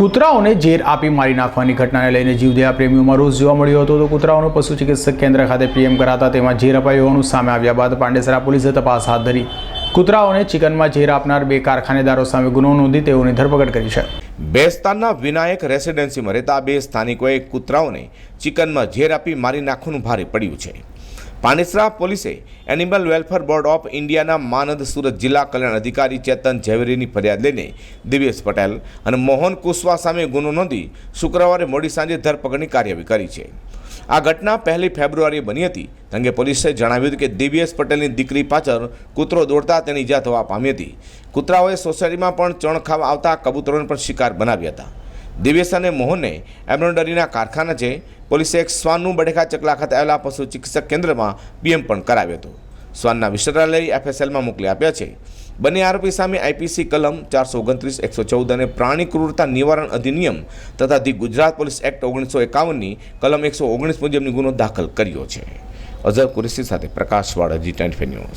કૂતરાઓને ઝેર આપી મારી નાખવાની ઘટનાને લઈને જીવદયા પ્રેમીઓમાં રોષ જોવા મળ્યો હતો. તો કૂતરાઓનું પશુ ચિકિત્સક કેન્દ્ર ખાતે પીએમ કરાતા તેમાં ઝેર અપાયું હોવાનું સામે આવ્યા બાદ પાંડેસરા પોલીસે તપાસ હાથ ધરી. કૂતરાઓને ચિકનમાં ઝેર આપનાર બે કારખાનેદારો સામે ગુનો નોંધી તેઓની ધરપકડ કરી છે. બેસ્તાનના વિનાયક રેસિડેન્સીમાં રહેતા બે સ્થાનિકોએ કૂતરાઓને ચિકનમાં ઝેર આપી મારી નાખવાનું ભારે પડ્યું છે. પાનેસરા પોલીસે એનિમલ વેલફેર બોર્ડ ઓફ ઇન્ડિયાના માનદ સુરત જિલ્લા કલ્યાણ અધિકારી ચેતન ઝવેરીની ફરિયાદ લઈને દિવ્યેશ પટેલ અને મોહન કુશવા સામે ગુનો નોંધી શુક્રવારે મોડી સાંજે ધરપકડની કાર્યવાહી કરી છે. આ ઘટના પહેલી ફેબ્રુઆરીએ બની હતી. અંગે પોલીસે જણાવ્યું હતું કે દિવ્યેશ પટેલની દીકરી પાછળ કૂતરો દોડતા તેની ઈજા થવા પામી હતી. કૂતરાઓએ સોસાયટીમાં પણ ચણ ખાવા આવતા કબૂતરોને પણ શિકાર બનાવ્યા હતા. દિવ્યેશ અને મોહનને એમ્બ્રોઇડરીના કારખાના છે પોલીસે એક શ્વાનનું બડેખા ચકલા ખાતે આવેલા પશુ ચિકિત્સક કેન્દ્રમાં પીએમ પણ કરાવ્યો હતો. શ્વાનના વિસ્તરા લઈ એફએસએલમાં મોકલી આપ્યા છે. બંને આરોપી સામે આઈપીસી કલમ ચારસો ઓગણત્રીસ, એકસો ચૌદ અને પ્રાણી ક્રૂરતા નિવારણ અધિનિયમ તથા ધી ગુજરાત પોલીસ એક્ટ ઓગણીસો એકાવનની કલમ એકસો ઓગણીસ મુજબની ગુનો દાખલ કર્યો છે. અઝર કુરેશી સાથે પ્રકાશ વાળાજી ટેન્ટ ન્યૂઝ.